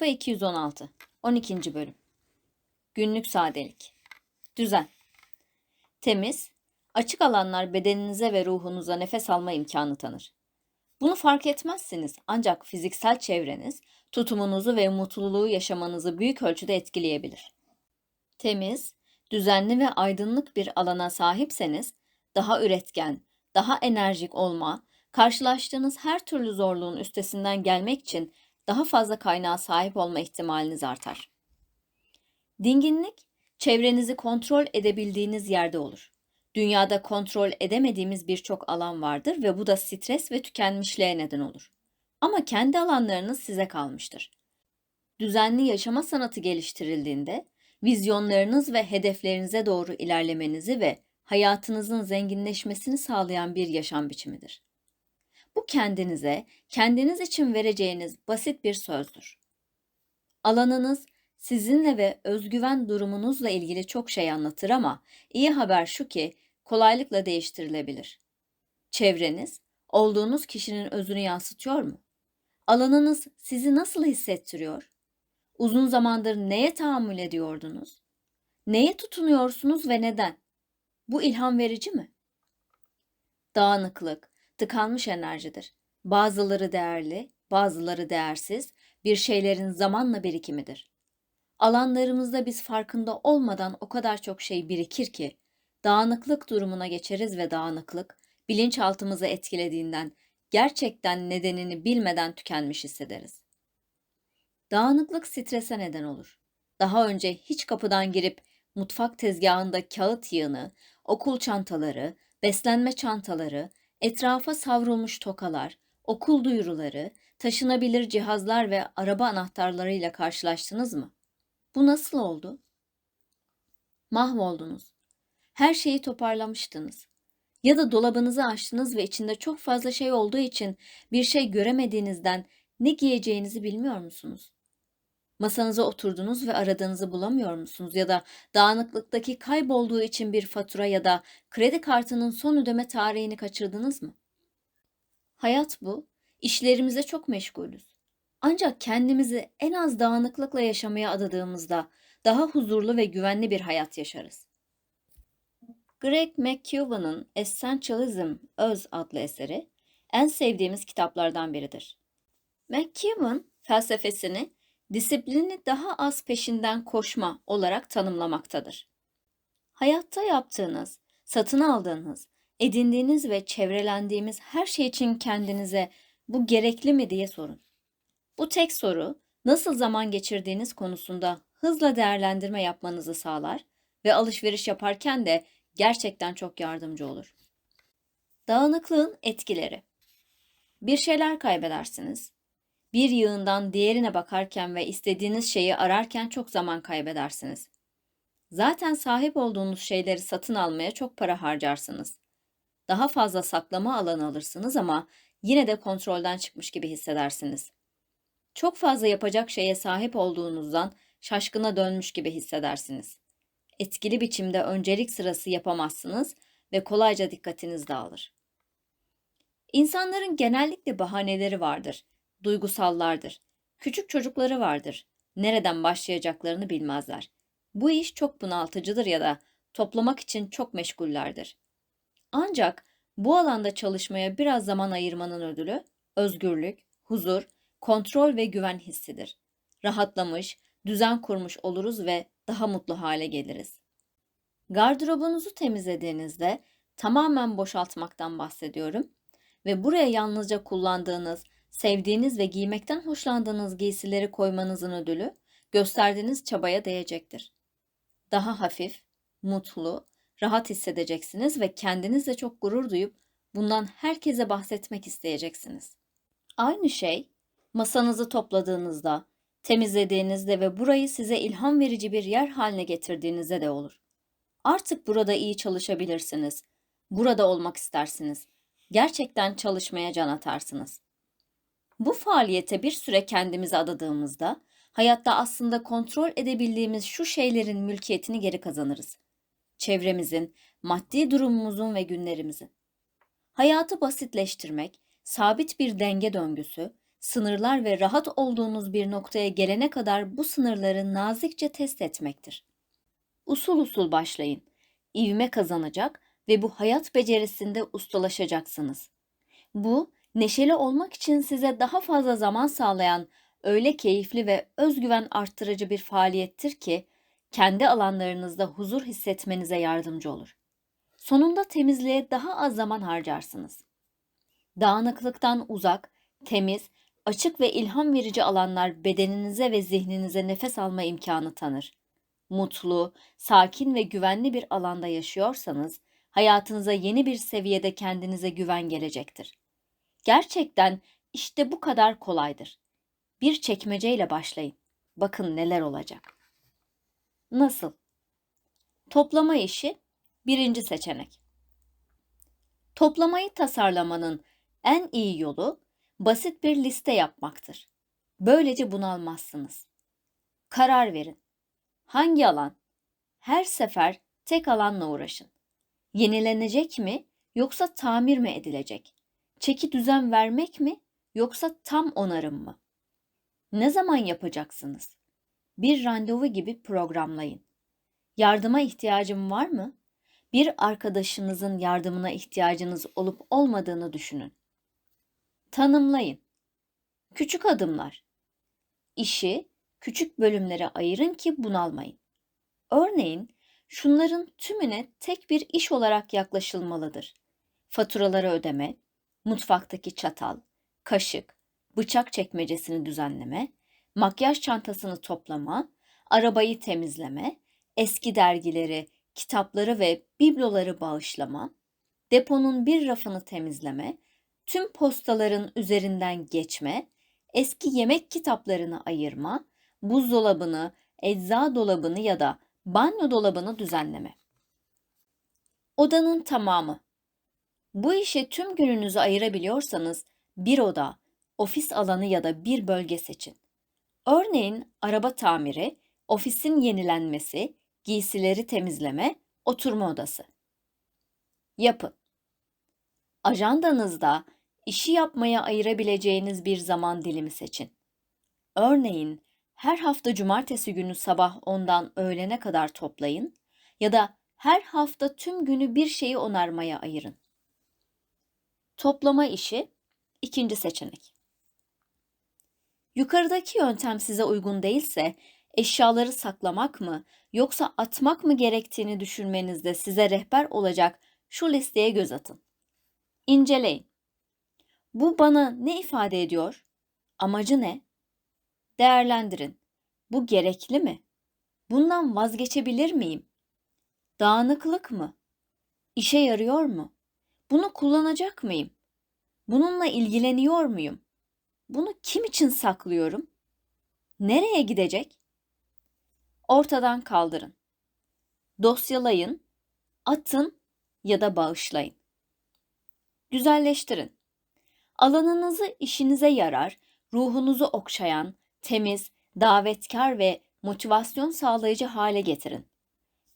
Sayfa 216. 12. bölüm. Günlük sadelik. Düzen. Temiz, açık alanlar bedeninize ve ruhunuza nefes alma imkanı tanır. Bunu fark etmezsiniz ancak fiziksel çevreniz tutumunuzu ve mutluluğu yaşamanızı büyük ölçüde etkileyebilir. Temiz, düzenli ve aydınlık bir alana sahipseniz daha üretken, daha enerjik olma, karşılaştığınız her türlü zorluğun üstesinden gelmek için daha fazla kaynağa sahip olma ihtimaliniz artar. Dinginlik, çevrenizi kontrol edebildiğiniz yerde olur. Dünyada kontrol edemediğimiz birçok alan vardır ve bu da stres ve tükenmişliğe neden olur. Ama kendi alanlarınız size kalmıştır. Düzenli yaşama sanatı geliştirildiğinde, vizyonlarınız ve hedeflerinize doğru ilerlemenizi ve hayatınızın zenginleşmesini sağlayan bir yaşam biçimidir. Bu kendinize, kendiniz için vereceğiniz basit bir sözdür. Alanınız sizinle ve özgüven durumunuzla ilgili çok şey anlatır ama iyi haber şu ki kolaylıkla değiştirilebilir. Çevreniz olduğunuz kişinin özünü yansıtıyor mu? Alanınız sizi nasıl hissettiriyor? Uzun zamandır neye tahammül ediyordunuz? Neye tutunuyorsunuz ve neden? Bu ilham verici mi? Dağınıklık, tıkanmış enerjidir. Bazıları değerli, bazıları değersiz, bir şeylerin zamanla birikimidir. Alanlarımızda biz farkında olmadan o kadar çok şey birikir ki, dağınıklık durumuna geçeriz ve dağınıklık, bilinçaltımızı etkilediğinden gerçekten nedenini bilmeden tükenmiş hissederiz. Dağınıklık strese neden olur. Daha önce hiç kapıdan girip mutfak tezgahında kağıt yığını, okul çantaları, beslenme çantaları, etrafa savrulmuş tokalar, okul duyuruları, taşınabilir cihazlar ve araba anahtarlarıyla karşılaştınız mı? Bu nasıl oldu? Mahvoldunuz. Her şeyi toparlamıştınız. Ya da dolabınızı açtınız ve içinde çok fazla şey olduğu için bir şey göremediğinizden ne giyeceğinizi bilmiyor musunuz? Masanıza oturdunuz ve aradığınızı bulamıyor musunuz? Ya da dağınıklıktaki kaybolduğu için bir fatura ya da kredi kartının son ödeme tarihini kaçırdınız mı? Hayat bu. İşlerimize çok meşgulüz. Ancak kendimizi en az dağınıklıkla yaşamaya adadığımızda daha huzurlu ve güvenli bir hayat yaşarız. Greg McKeown'un Essentialism Öz adlı eseri en sevdiğimiz kitaplardan biridir. McKeown felsefesini disiplini daha az peşinden koşma olarak tanımlamaktadır. Hayatta yaptığınız, satın aldığınız, edindiğiniz ve çevrelendiğimiz her şey için kendinize bu gerekli mi diye sorun. Bu tek soru nasıl zaman geçirdiğiniz konusunda hızla değerlendirme yapmanızı sağlar ve alışveriş yaparken de gerçekten çok yardımcı olur. Dağınıklığın etkileri. Bir şeyler kaybedersiniz. Bir yığından diğerine bakarken ve istediğiniz şeyi ararken çok zaman kaybedersiniz. Zaten sahip olduğunuz şeyleri satın almaya çok para harcarsınız. Daha fazla saklama alanı alırsınız ama yine de kontrolden çıkmış gibi hissedersiniz. Çok fazla yapacak şeye sahip olduğunuzdan şaşkına dönmüş gibi hissedersiniz. Etkili biçimde öncelik sırası yapamazsınız ve kolayca dikkatiniz dağılır. İnsanların genellikle bahaneleri vardır duygusallardır. Küçük çocukları vardır. Nereden başlayacaklarını bilmezler. Bu iş çok bunaltıcıdır ya da toplamak için çok meşgullerdir. Ancak bu alanda çalışmaya biraz zaman ayırmanın ödülü özgürlük, huzur, kontrol ve güven hissidir. Rahatlamış, düzen kurmuş oluruz ve daha mutlu hale geliriz. Gardırobunuzu temizlediğinizde tamamen boşaltmaktan bahsediyorum ve buraya yalnızca kullandığınız sevdiğiniz ve giymekten hoşlandığınız giysileri koymanızın ödülü gösterdiğiniz çabaya değecektir. Daha hafif, mutlu, rahat hissedeceksiniz ve kendinizle çok gurur duyup bundan herkese bahsetmek isteyeceksiniz. Aynı şey masanızı topladığınızda, temizlediğinizde ve burayı size ilham verici bir yer haline getirdiğinizde de olur. Artık burada iyi çalışabilirsiniz. Burada olmak istersiniz. Gerçekten çalışmaya can atarsınız. Bu faaliyete bir süre kendimizi adadığımızda hayatta aslında kontrol edebildiğimiz şu şeylerin mülkiyetini geri kazanırız. Çevremizin, maddi durumumuzun ve günlerimizin. Hayatı basitleştirmek, sabit bir denge döngüsü, sınırlar ve rahat olduğunuz bir noktaya gelene kadar bu sınırları nazikçe test etmektir. Usul usul başlayın. İvme kazanacak ve bu hayat becerisinde ustalaşacaksınız. Bu, neşeli olmak için size daha fazla zaman sağlayan öyle keyifli ve özgüven arttırıcı bir faaliyettir ki kendi alanlarınızda huzur hissetmenize yardımcı olur. Sonunda temizliğe daha az zaman harcarsınız. Dağınıklıktan uzak, temiz, açık ve ilham verici alanlar bedeninize ve zihninize nefes alma imkanı tanır. Mutlu, sakin ve güvenli bir alanda yaşıyorsanız, hayatınıza yeni bir seviyede kendinize güven gelecektir. Gerçekten işte bu kadar kolaydır. Bir çekmeceyle başlayın. Bakın neler olacak. Nasıl? Toplama işi birinci seçenek. Toplamayı tasarlamanın en iyi yolu basit bir liste yapmaktır. Böylece bunalmazsınız. Karar verin. Hangi alan? Her sefer tek alanla uğraşın. Yenilenecek mi yoksa tamir mi edilecek? Çeki düzen vermek mi yoksa tam onarım mı? Ne zaman yapacaksınız? Bir randevu gibi programlayın. Yardıma ihtiyacım var mı? Bir arkadaşınızın yardımına ihtiyacınız olup olmadığını düşünün. Tanımlayın. Küçük adımlar. İşi küçük bölümlere ayırın ki bunalmayın. Örneğin şunların tümüne tek bir iş olarak yaklaşılmalıdır. Faturaları ödeme, mutfaktaki çatal, kaşık, bıçak çekmecesini düzenleme, makyaj çantasını toplama, arabayı temizleme, eski dergileri, kitapları ve bibloları bağışlama, deponun bir rafını temizleme, tüm postaların üzerinden geçme, eski yemek kitaplarını ayırma, buzdolabını, ecza dolabını ya da banyo dolabını düzenleme. Odanın tamamı. Bu işe tüm gününüzü ayırabiliyorsanız bir oda, ofis alanı ya da bir bölge seçin. Örneğin araba tamiri, ofisin yenilenmesi, giysileri temizleme, oturma odası. Yapın. Ajandanızda işi yapmaya ayırabileceğiniz bir zaman dilimi seçin. Örneğin her hafta cumartesi günü sabah ondan öğlene kadar toplayın ya da her hafta tüm günü bir şeyi onarmaya ayırın. Toplama işi ikinci seçenek. Yukarıdaki yöntem size uygun değilse eşyaları saklamak mı yoksa atmak mı gerektiğini düşünmenizde size rehber olacak şu listeye göz atın. İnceleyin. Bu bana ne ifade ediyor? Amacı ne? Değerlendirin. Bu gerekli mi? Bundan vazgeçebilir miyim? Dağınıklık mı? İşe yarıyor mu? Bunu kullanacak mıyım? Bununla ilgileniyor muyum? Bunu kim için saklıyorum? Nereye gidecek? Ortadan kaldırın. Dosyalayın, atın ya da bağışlayın. Güzelleştirin. Alanınızı işinize yarar, ruhunuzu okşayan, temiz, davetkar ve motivasyon sağlayıcı hale getirin.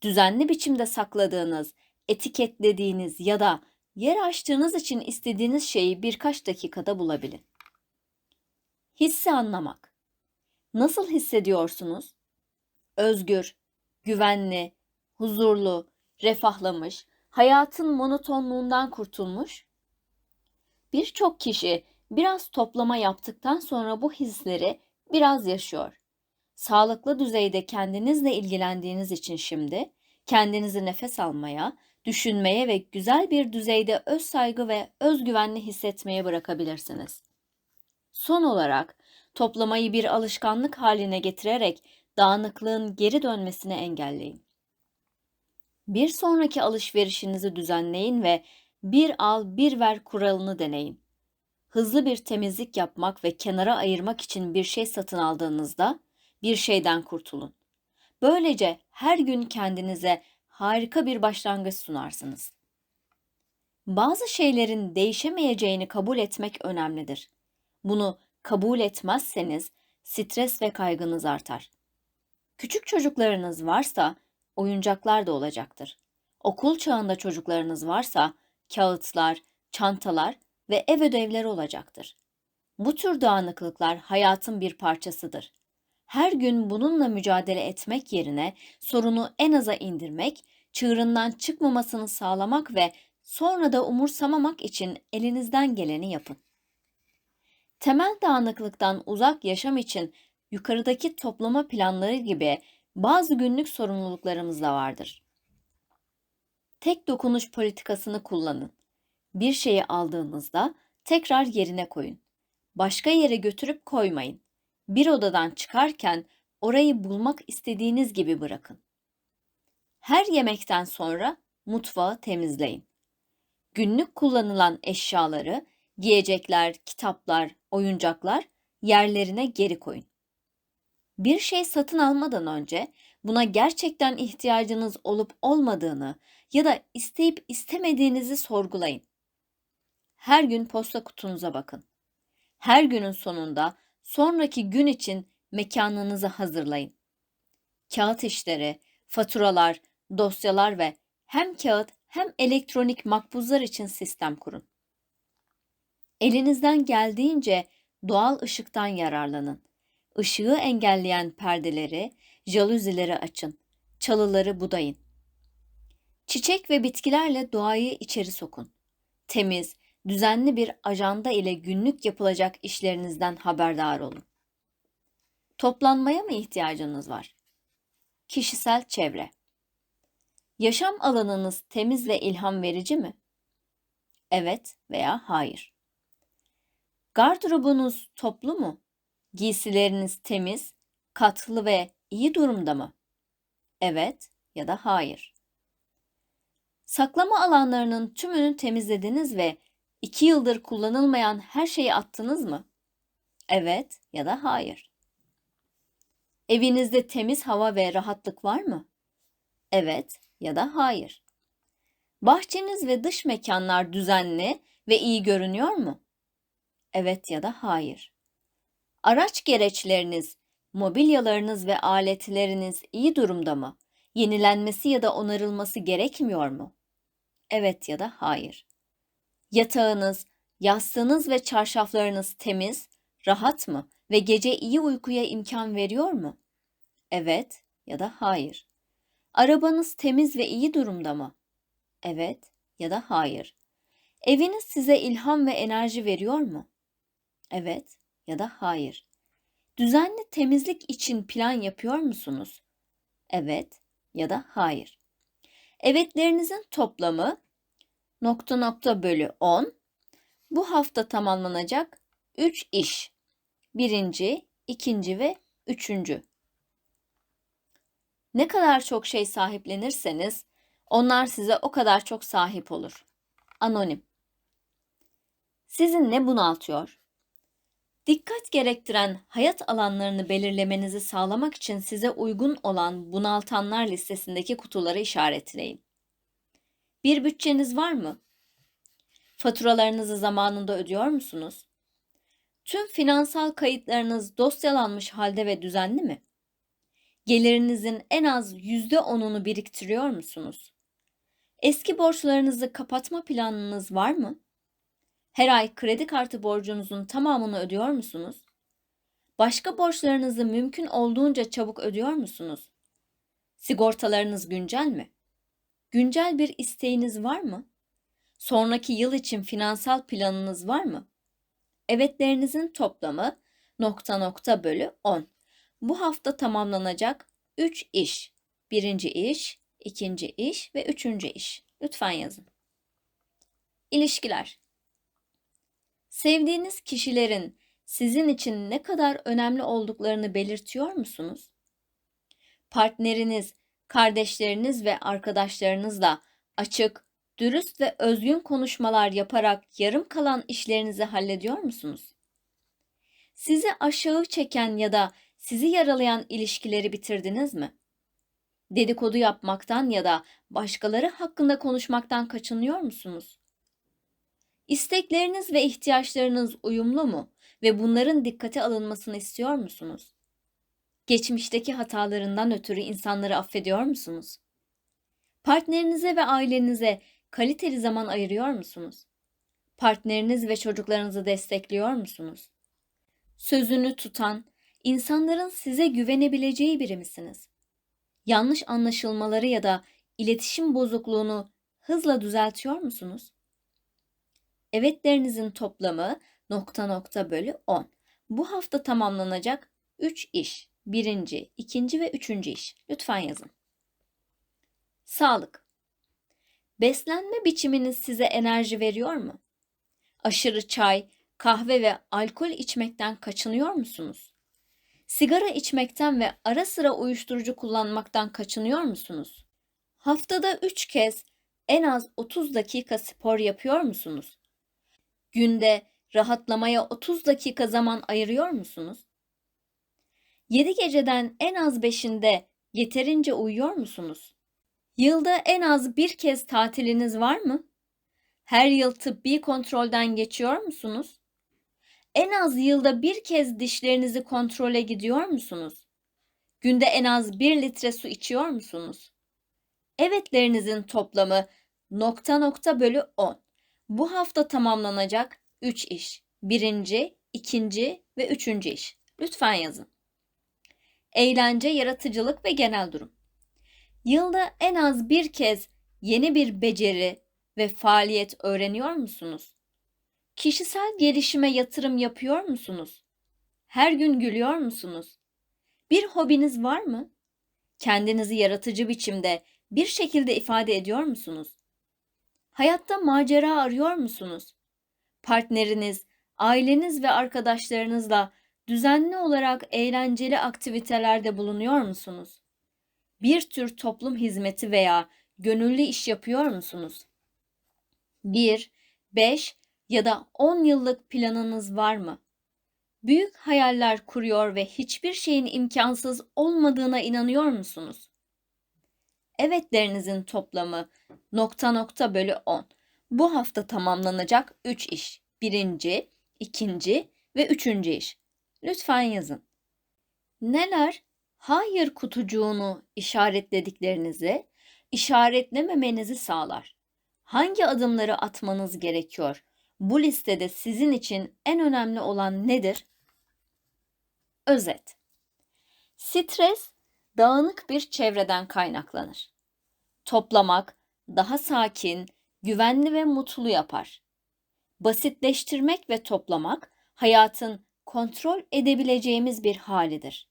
Düzenli biçimde sakladığınız, etiketlediğiniz ya da yer açtığınız için istediğiniz şeyi birkaç dakikada bulabilin. Hissi anlamak. Nasıl hissediyorsunuz? Özgür, güvenli, huzurlu, refahlamış, hayatın monotonluğundan kurtulmuş? Birçok kişi biraz toplama yaptıktan sonra bu hisleri biraz yaşıyor. Sağlıklı düzeyde kendinizle ilgilendiğiniz için şimdi kendinizi nefes almaya, düşünmeye ve güzel bir düzeyde öz saygı ve özgüvenli hissetmeye bırakabilirsiniz. Son olarak toplamayı bir alışkanlık haline getirerek dağınıklığın geri dönmesini engelleyin. Bir sonraki alışverişinizi düzenleyin ve bir al bir ver kuralını deneyin. Hızlı bir temizlik yapmak ve kenara ayırmak için bir şey satın aldığınızda bir şeyden kurtulun. Böylece her gün kendinize harika bir başlangıç sunarsınız. Bazı şeylerin değişemeyeceğini kabul etmek önemlidir. Bunu kabul etmezseniz stres ve kaygınız artar. Küçük çocuklarınız varsa oyuncaklar da olacaktır. Okul çağında çocuklarınız varsa kağıtlar, çantalar ve ev ödevleri olacaktır. Bu tür dağınıklıklar hayatın bir parçasıdır. Her gün bununla mücadele etmek yerine sorunu en aza indirmek, çığırından çıkmamasını sağlamak ve sonra da umursamamak için elinizden geleni yapın. Temel dağınıklıktan uzak yaşam için yukarıdaki toplama planları gibi bazı günlük sorumluluklarımız da vardır. Tek dokunuş politikasını kullanın. Bir şeyi aldığınızda tekrar yerine koyun. Başka yere götürüp koymayın. Bir odadan çıkarken orayı bulmak istediğiniz gibi bırakın. Her yemekten sonra mutfağı temizleyin. Günlük kullanılan eşyaları, giyecekler, kitaplar, oyuncaklar yerlerine geri koyun. Bir şey satın almadan önce buna gerçekten ihtiyacınız olup olmadığını ya da isteyip istemediğinizi sorgulayın. Her gün posta kutunuza bakın. Her günün sonunda sonraki gün için mekanınızı hazırlayın. Kağıt işleri, faturalar, dosyalar ve hem kağıt hem elektronik makbuzlar için sistem kurun. Elinizden geldiğince doğal ışıktan yararlanın. Işığı engelleyen perdeleri, jaluzileri açın. Çalıları budayın. Çiçek ve bitkilerle doğayı içeri sokun. Temiz, düzenli bir ajanda ile günlük yapılacak işlerinizden haberdar olun. Toplanmaya mı ihtiyacınız var? Kişisel çevre. Yaşam alanınız temiz ve ilham verici mi? Evet veya hayır. Gardırobunuz toplu mu? Giysileriniz temiz, katlı ve iyi durumda mı? Evet ya da hayır. Saklama alanlarının tümünü temizlediniz ve iki yıldır kullanılmayan her şeyi attınız mı? Evet ya da hayır. Evinizde temiz hava ve rahatlık var mı? Evet ya da hayır. Bahçeniz ve dış mekanlar düzenli ve iyi görünüyor mu? Evet ya da hayır. Araç gereçleriniz, mobilyalarınız ve aletleriniz iyi durumda mı? Yenilenmesi ya da onarılması gerekmiyor mu? Evet ya da hayır. Yatağınız, yastığınız ve çarşaflarınız temiz, rahat mı ve gece iyi uykuya imkan veriyor mu? Evet ya da hayır. Arabanız temiz ve iyi durumda mı? Evet ya da hayır. Eviniz size ilham ve enerji veriyor mu? Evet ya da hayır. Düzenli temizlik için plan yapıyor musunuz? Evet ya da hayır. Evetlerinizin toplamı nokta nokta bölü 10 bu hafta tamamlanacak 3 iş. Birinci, ikinci ve üçüncü. Ne kadar çok şey sahiplenirseniz onlar size o kadar çok sahip olur. Anonim. Sizin ne bunaltıyor? Dikkat gerektiren hayat alanlarını belirlemenizi sağlamak için size uygun olan bunaltanlar listesindeki kutuları işaretleyin. Bir bütçeniz var mı? Faturalarınızı zamanında ödüyor musunuz? Tüm finansal kayıtlarınız dosyalanmış halde ve düzenli mi? Gelirinizin en az yüzde onunu biriktiriyor musunuz? Eski borçlarınızı kapatma planınız var mı? Her ay kredi kartı borcunuzun tamamını ödüyor musunuz? Başka borçlarınızı mümkün olduğunca çabuk ödüyor musunuz? Sigortalarınız güncel mi? Güncel bir isteğiniz var mı? Sonraki yıl için finansal planınız var mı? Evetlerinizin toplamı nokta nokta bölü 10. Bu hafta tamamlanacak 3 iş. Birinci iş, ikinci iş ve üçüncü iş. Lütfen yazın. İlişkiler. Sevdiğiniz kişilerin sizin için ne kadar önemli olduklarını belirtiyor musunuz? Partneriniz, kardeşleriniz ve arkadaşlarınızla açık, dürüst ve özgün konuşmalar yaparak yarım kalan işlerinizi hallediyor musunuz? Sizi aşağı çeken ya da sizi yaralayan ilişkileri bitirdiniz mi? Dedikodu yapmaktan ya da başkaları hakkında konuşmaktan kaçınıyor musunuz? İstekleriniz ve ihtiyaçlarınız uyumlu mu ve bunların dikkate alınmasını istiyor musunuz? Geçmişteki hatalarından ötürü insanları affediyor musunuz? Partnerinize ve ailenize kaliteli zaman ayırıyor musunuz? Partneriniz ve çocuklarınızı destekliyor musunuz? sözünü tutan, insanların size güvenebileceği biri misiniz? Yanlış anlaşılmaları ya da iletişim bozukluğunu hızla düzeltiyor musunuz? Evetlerinizin toplamı nokta nokta bölü 10. Bu hafta tamamlanacak 3 iş. Birinci, ikinci ve üçüncü iş. Lütfen yazın. Sağlık. Beslenme biçiminiz size enerji veriyor mu? Aşırı çay, kahve ve alkol içmekten kaçınıyor musunuz? Sigara içmekten ve ara sıra uyuşturucu kullanmaktan kaçınıyor musunuz? Haftada 3 kez en az 30 dakika spor yapıyor musunuz? Günde rahatlamaya 30 dakika zaman ayırıyor musunuz? 7 geceden en az 5'inde yeterince uyuyor musunuz? Yılda en az bir kez tatiliniz var mı? Her yıl tıbbi kontrolden geçiyor musunuz? En az yılda bir kez dişlerinizi kontrole gidiyor musunuz? Günde en az bir litre su içiyor musunuz? Evetlerinizin toplamı nokta nokta bölü 10. Bu hafta tamamlanacak 3 iş. Birinci, ikinci ve üçüncü iş. Lütfen yazın. Eğlence, yaratıcılık ve genel durum. Yılda en az bir kez yeni bir beceri ve faaliyet öğreniyor musunuz? Kişisel gelişime yatırım yapıyor musunuz? Her gün gülüyor musunuz? Bir hobiniz var mı? Kendinizi yaratıcı biçimde bir şekilde ifade ediyor musunuz? Hayatta macera arıyor musunuz? Partneriniz, aileniz ve arkadaşlarınızla düzenli olarak eğlenceli aktivitelerde bulunuyor musunuz? Bir tür toplum hizmeti veya gönüllü iş yapıyor musunuz? 1, 5 ya da 10 yıllık planınız var mı? Büyük hayaller kuruyor ve hiçbir şeyin imkansız olmadığına inanıyor musunuz? Evetlerinizin toplamı nokta nokta bölü 10. Bu hafta tamamlanacak 3 iş. Birinci, ikinci ve üçüncü iş. Lütfen yazın. Neler hayır kutucuğunu işaretlediklerinizi işaretlememenizi sağlar? Hangi adımları atmanız gerekiyor? Bu listede sizin için en önemli olan nedir? Özet. Stres dağınık bir çevreden kaynaklanır. Toplamak daha sakin, güvenli ve mutlu yapar. Basitleştirmek ve toplamak hayatın kontrol edebileceğimiz bir halidir.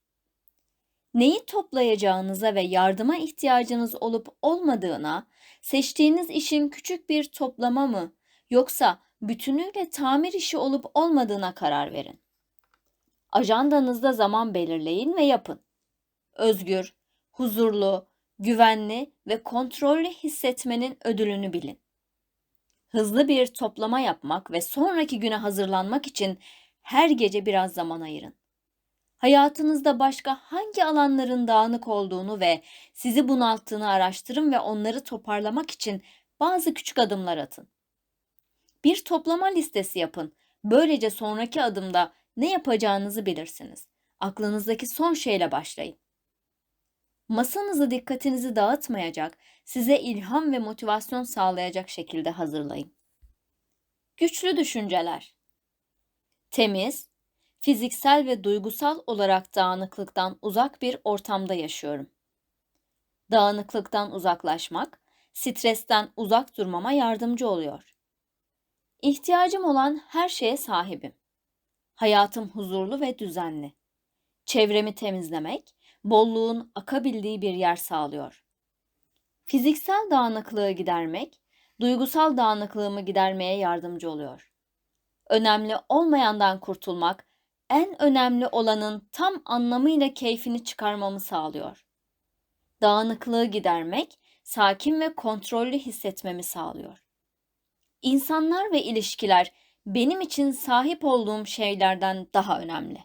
Neyi toplayacağınıza ve yardıma ihtiyacınız olup olmadığına, seçtiğiniz işin küçük bir toplama mı yoksa bütünüyle tamir işi olup olmadığına karar verin. Ajandanızda zaman belirleyin ve yapın. Özgür, huzurlu, güvenli ve kontrollü hissetmenin ödülünü bilin. Hızlı bir toplama yapmak ve sonraki güne hazırlanmak için her gece biraz zaman ayırın. Hayatınızda başka hangi alanların dağınık olduğunu ve sizi bunalttığını araştırın ve onları toparlamak için bazı küçük adımlar atın. Bir toplama listesi yapın. Böylece sonraki adımda ne yapacağınızı bilirsiniz. Aklınızdaki son şeyle başlayın. Masanızı dikkatinizi dağıtmayacak, size ilham ve motivasyon sağlayacak şekilde hazırlayın. Güçlü düşünceler. Temiz, fiziksel ve duygusal olarak dağınıklıktan uzak bir ortamda yaşıyorum. Dağınıklıktan uzaklaşmak, stresten uzak durmama yardımcı oluyor. İhtiyacım olan her şeye sahibim. Hayatım huzurlu ve düzenli. Çevremi temizlemek, bolluğun akabildiği bir yer sağlıyor. Fiziksel dağınıklığı gidermek, duygusal dağınıklığımı gidermeye yardımcı oluyor. Önemli olmayandan kurtulmak, en önemli olanın tam anlamıyla keyfini çıkarmamı sağlıyor. Dağınıklığı gidermek, sakin ve kontrollü hissetmemi sağlıyor. İnsanlar ve ilişkiler benim için sahip olduğum şeylerden daha önemli.